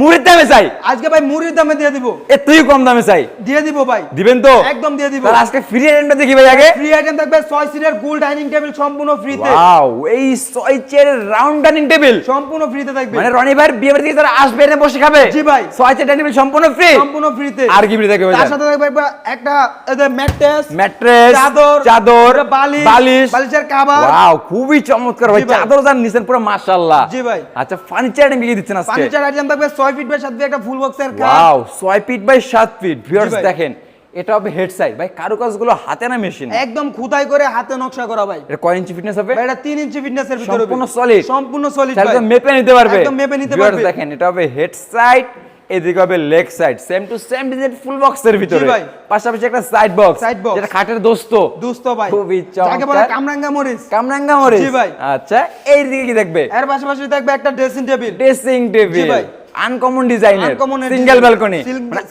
মুড়ির দামে চাই। আজকে ভাই মুড়ির দামে দিয়ে দিব। এ তুই কম দামে চাই। দিয়ে দিব ভাই। দিবেন তো? একদম দিয়ে দিব। তাহলে আজকে ফ্রি আইটেমটা দেখি ভাই আগে। ফ্রি আইটেম থাকবে ছয় সিটের গুল ডাইনিং টেবিল সম্পূর্ণ ফ্রিতে ওয়াও এই ছয় চেয়ারের রাউন্ড ডাইনিং টেবিল সম্পূর্ণ ফ্রিতে থাকবে। মানে রনি ভাইয়ের বিয়ে বাড়ি যারা আসবে এনে বসে খাবে। জি ভাই। ছয় চেয়ার ডাইনিং টেবিল সম্পূর্ণ ফ্রি সম্পূর্ণ ফ্রিতে আর কি ফ্রি থাকবে ভাই তার সাথে থাকবে একটা ম্যাট্রেস ম্যাট্রেস চাদর চাদর বালিশ বালিশ। বালিশের কাভার ওয়াও খুবই চমৎকার ভাই। ভাই। চাদর যান নিছেন পুরো মাশাআল্লাহ। জি ভাই। আচ্ছা ফার্নিচার আইটেম কি দিচ্ছেন আজকে? ফার্নিচার আইটেম থাকবে 6 ফিট বাই 7 ফিট একটা ফুল বক্সের খাট wow 6 feet by 7 feet viewers দেখেন এটা হবে হেড সাইড ভাই কারুকাজগুলো হাতে না মেশিন একদম খুদাই করে হাতে নকশা করা ভাই। এটা কয় ইঞ্চি ফিটনেস হবে? এটা 3 ইঞ্চি ফিটনেসের ভিতরে হবে। সম্পূর্ণ solid? সম্পূর্ণ সলিড ভাই। তো মেপে নিতে পারবে। একদম মেপে নিতে পারবে। দেখেন এটা হবে হেড সাইড এদিকে হবে leg side same to same design full বক্সের ভিতরে। ভাই। পাশাপাশি একটা সাইড বক্স। যেটা খাটের দোস্ত। দুস্থ ভাই। খুবই যাকে বলে কামরাঙ্গা মরিচ। কামরাঙ্গা মরিচ। জি ভাই। আচ্ছা এই দিকে কি দেখবে? এর পাশাপাশি থাকবে একটা ড্রেসিং টেবিল ড্রেসিং টেবিল ভাই। আনকমন ডিজাইনের সিঙ্গেল ব্যালকনি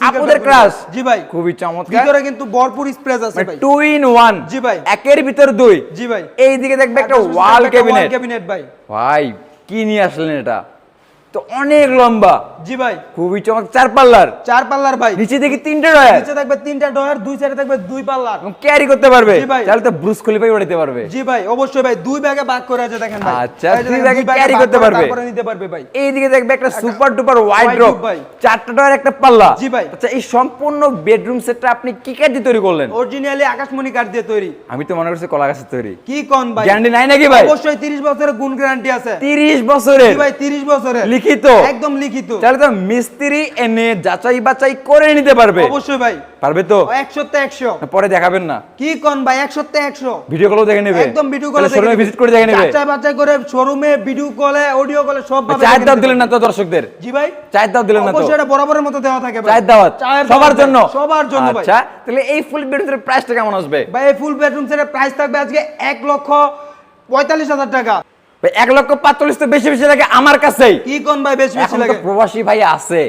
আপনাদের মানে। ক্রাশ জি ভাই। খুবই চমৎকার। ভিতরে কিন্তু ভরপুর স্প্রেস আছে ভাই। টু ইন ওয়ান জি ভাই। একের ভিতর দুই। জি ভাই। এইদিকে দেখবে একটা ওয়াল ক্যাবিনেট ক্যাবিনেট ভাই। ভাই কি নিয়ে আসলেন এটা? তো অনেক লম্বা। জি ভাই। খুবই চমৎকার চার পাল্লার। চার পাল্লার ভাই। নিচে দেখি তিনটে রয়ার নিচে থাকবে তিনটা ডয়ার দুই সাইডে থাকবে দুই পাল্লার। ক্যারি করতে পারবে। জি ভাই। তাহলে তো ব্রুস খলিফাই উড়াইতে পারবে। জি ভাই অবশ্যই ভাই দুই ব্যাগে ভাগ করে আছে দেখেন ভাই। আচ্ছা, এই দুই ব্যাগে ভাগ করতে পারবে। তারপরে নিতে পারবে ভাই। এই দিকে দেখবে একটা সুপার ডুপার ওয়াইড ড্রপ ভাই। চারটা ডয়ার একটা পাল্লা। জি ভাই। আচ্ছা এই সম্পূর্ণ বেডরুম সেটটা আপনি কি কাঠ দিয়ে তৈরি করলেন? অরিজিনালি আকাশমণি কাঠ দিয়ে তৈরি। আমি তো মনে করছি কলা গাছের তৈরি। কি কোন ভাই? গ্যারান্টি নাই নাকি ভাই? অবশ্যই 30 বছরের গুণ গ্যারান্টি আছে। তিরিশ বছরের। জি ভাই 30 বছরের। লিখিত। একদম লিখিত। তাহলে তো মিস্ত্রি এনে যাচাই বাছাই করে নিতে পারবে। অবশ্যই ভাই। পারবে তো? 100 তে 100 পরে দেখাবেন না। কি কোন ভাই 100 তে 100 ভিডিও কলও দেখে নেবে। একদম ভিডিও কলে শোরুমে ভিজিট করে দেখে নেবে। বাচ্চা বাচ্চা করে শোরুমে ভিডিও কলে অডিও কলে সব ভাবে চায়ের দাওয়াত দিলেন না তো দর্শকদের? জি ভাই। চায়ের দাওয়াত দিলেন না তো? অবশ্যই এটা বরাবরের মতো দেওয়া থাকে ভাই। চায়ের দাওয়াত? সবার জন্য? সবার জন্য ভাই। আচ্ছা তাহলে এই ফুল বেডরুমের প্রাইসটা কেমন আসবে? ভাই এই ফুল বেডরুম সেটের প্রাইস থাকবে আজকে এক লক্ষ পঁয়তাল্লিশ হাজার টাকা। এক লক্ষ পাঁচচল্লিশ তো বেশি বেশি লাগে আমার কাছেই। কি কোন ভাই বেশি বেশি লাগে? প্রবাসী ভাই আছে।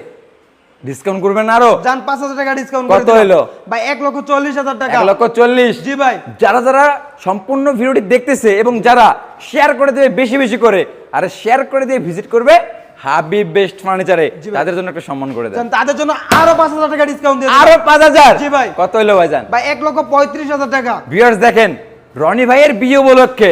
ডিসকাউন্ট করবেন আরও। পাঁচ হাজার টাকা ডিসকাউন্ট কত হইল? ভাই এক লক্ষ চল্লিশ হাজার টাকা। এক লক্ষ চল্লিশ। জি ভাই। যারা যারা সম্পূর্ণ ভিডিওটি দেখতেছে এবং যারা শেয়ার করে দেবে বেশি বেশি করে আর শেয়ার করে দিয়ে ভিজিট করবে হাবিব বেস্ট ফার্নিচারে তাদের জন্য একটা সম্মান করে দেন। তাদের জন্য আরও পাঁচ হাজার টাকা ডিসকাউন্ট দিয়ে আরও পাঁচ হাজার? জি ভাই। কত হইল ভাইজান ভাই এক লক্ষ পঁয়ত্রিশ হাজার টাকা। ভিউয়ার্স দেখেন রনি ভাইয়ের বিয়ে উপলক্ষে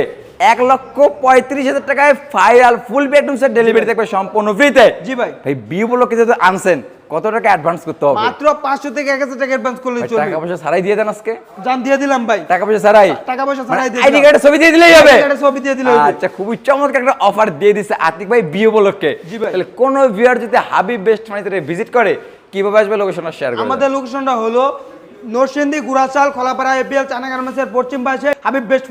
এক লক্ষ পঁয়ত্রিশ হাজার টাকায় final full bedroom set delivery থাকবে সম্পূর্ণ ফ্রিতে জি ভাই। ভাই বিয়ে উপলক্ষে যেহেতু আনছেন। কত টাকা অ্যাডভান্স করতে হবে? মাত্র পাঁচশো থেকে এক হাজার টাকা অ্যাডভান্স করলে চলবে। টাকা পয়সা ছাড়াই দিয়ে দেন আজকে। যান দিয়ে দিলাম ভাই। টাকা পয়সা ছাড়াই? টাকা পয়সা ছাড়াই দিয়ে আইডি। কার্ডের ছবি দিয়ে দিলেই হবে। এর ছবি দিয়ে দিলে হবে। আচ্ছা খুবই চমৎকার একটা অফার দিয়ে দিছে আতিক ভাই বিয়ে উপলক্ষে। জি ভাই। তাহলে কোন ভিউয়ার যদি হাবিব বেস্ট ফার্নিচারে ভিজিট করে কীভাবে আসবে লোকেশনটা শেয়ার করে আমাদের লোকেশনটা হলো নরসিংদী গুড়াচাল খোলাপাড়া এপিএল চানা গার্মেন্টসের পশ্চিম পাশে হাবিব বেস্ট